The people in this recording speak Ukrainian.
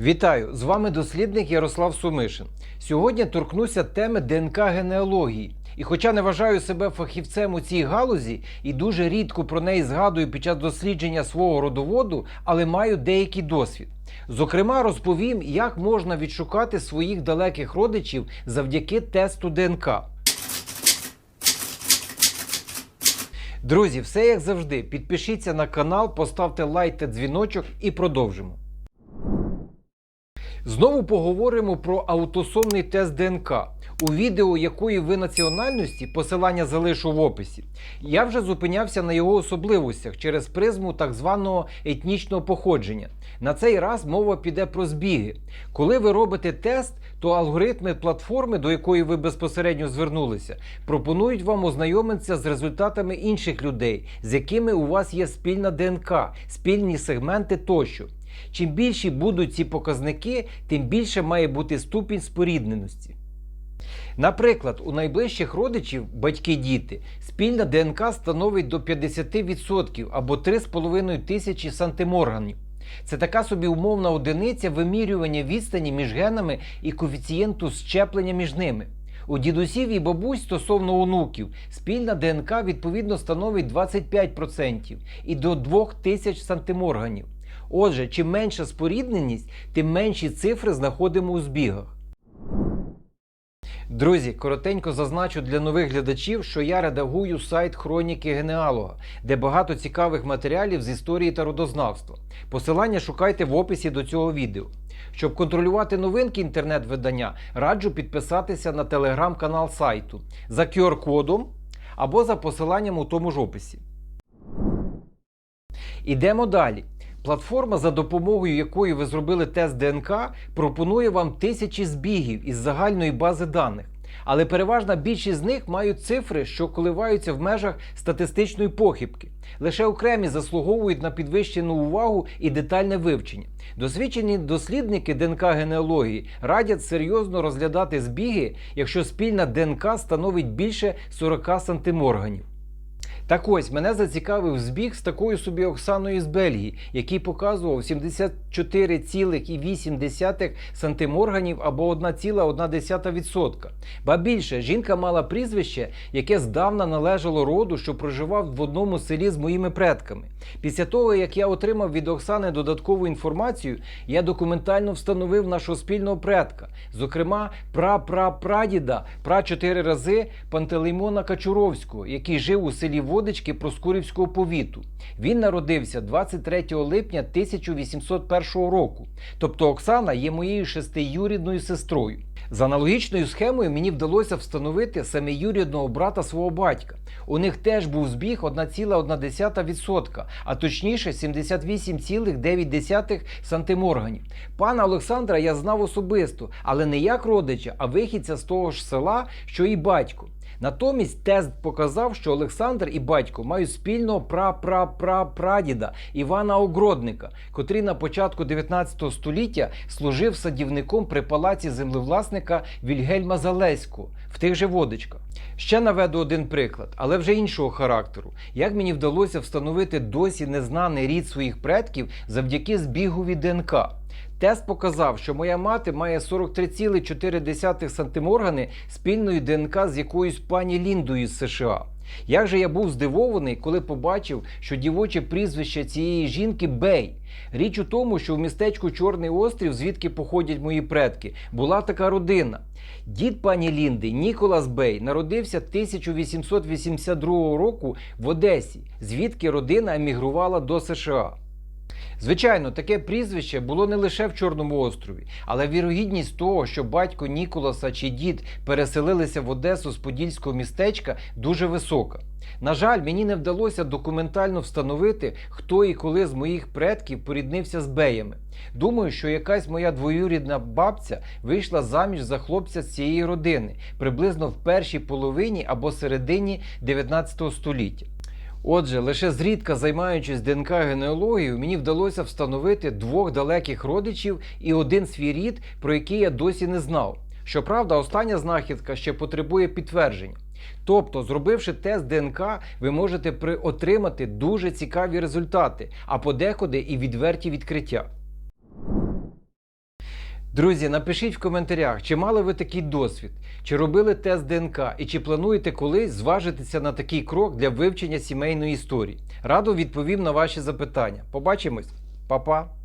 Вітаю! З вами дослідник Ярослав Сумишин. Сьогодні торкнуся теми ДНК генеалогії. І хоча не вважаю себе фахівцем у цій галузі і дуже рідко про неї згадую під час дослідження свого родоводу, але маю деякий досвід. Зокрема, розповім, як можна відшукати своїх далеких родичів завдяки тесту ДНК. Друзі, все як завжди. Підпишіться на канал, поставте лайк та дзвіночок і продовжимо. Знову поговоримо про аутосомний тест ДНК. У відео якої ви національності посилання залишу в описі. Я вже зупинявся на його особливостях через призму так званого етнічного походження. На цей раз мова піде про збіги. Коли ви робите тест, то алгоритми платформи, до якої ви безпосередньо звернулися, пропонують вам ознайомитися з результатами інших людей, з якими у вас є спільна ДНК, спільні сегменти тощо. Чим більші будуть ці показники, тим більше має бути ступінь спорідненості. Наприклад, у найближчих родичів батьки-діти спільна ДНК становить до 50% або 3,5 тисячі сантиморганів. Це така собі умовна одиниця вимірювання відстані між генами і коефіцієнту щеплення між ними. У дідусів і бабусь стосовно онуків спільна ДНК відповідно становить 25% і до 2000 сантиморганів. Отже, чим менша спорідненість, тим менші цифри знаходимо у збігах. Друзі, коротенько зазначу для нових глядачів, що я редагую сайт Хроніки Генеалога, де багато цікавих матеріалів з історії та родознавства. Посилання шукайте в описі до цього відео. Щоб контролювати новинки інтернет-видання, раджу підписатися на телеграм-канал сайту за QR-кодом або за посиланням у тому ж описі. Ідемо далі. Платформа, за допомогою якої ви зробили тест ДНК, пропонує вам тисячі збігів із загальної бази даних. Але переважна більшість з них мають цифри, що коливаються в межах статистичної похибки. Лише окремі заслуговують на підвищену увагу і детальне вивчення. Досвідчені дослідники ДНК генеалогії радять серйозно розглядати збіги, якщо спільна ДНК становить більше 40 сантиморганів. Так ось мене зацікавив збіг з такою собі Оксаною з Бельгії, який показував 74,8 сантиморганів або 1,1%. Ба більше, жінка мала прізвище, яке здавна належало роду, що проживав в одному селі з моїми предками. Після того, як я отримав від Оксани додаткову інформацію, я документально встановив нашого спільного предка, зокрема, прапрапрадіда, пра чотири рази Пантелеймона Качуровського, який жив у селі Водички Проскурівського повіту. Він народився 23 липня 1801 року. Тобто Оксана є моєю шестиюрідною сестрою. За аналогічною схемою мені вдалося встановити семиюрідного брата свого батька. У них теж був збіг 1,1%, а точніше 78,9 сантиморганів. Пана Олександра я знав особисто, але не як родича, а вихідця з того ж села, що і батько. Натомість тест показав, що Олександр і батько мають спільного прапрапрапрадіда Івана Огродника, котрий на початку 19 століття служив садівником при палаці землевласника Вільгельма Залеського в тих же водичках. Ще наведу один приклад, але вже іншого характеру. Як мені вдалося встановити досі незнаний рід своїх предків завдяки збігові ДНК. Тест показав, що моя мати має 43,4 сантиморгани спільної ДНК з якоюсь пані Ліндою з США. Як же я був здивований, коли побачив, що дівоче прізвище цієї жінки Бей. Річ у тому, що в містечку Чорний острів, звідки походять мої предки, була така родина. Дід пані Лінди Ніколас Бей народився 1882 року в Одесі, звідки родина емігрувала до США. Звичайно, таке прізвище було не лише в Чорному острові, але вірогідність того, що батько Ніколаса чи дід переселилися в Одесу з подільського містечка, дуже висока. На жаль, мені не вдалося документально встановити, хто і коли з моїх предків поріднився з беями. Думаю, що якась моя двоюрідна бабця вийшла заміж за хлопця з цієї родини приблизно в першій половині або середині 19 століття. Отже, лише зрідка займаючись ДНК генеалогією, мені вдалося встановити двох далеких родичів і один свій рід, про який я досі не знав. Щоправда, остання знахідка ще потребує підтверджень. Тобто, зробивши тест ДНК, ви можете отримати дуже цікаві результати, а подекуди і відверті відкриття. Друзі, напишіть в коментарях, чи мали ви такий досвід, чи робили тест ДНК і чи плануєте колись зважитися на такий крок для вивчення сімейної історії. Радо відповім на ваші запитання. Побачимось, Па-па!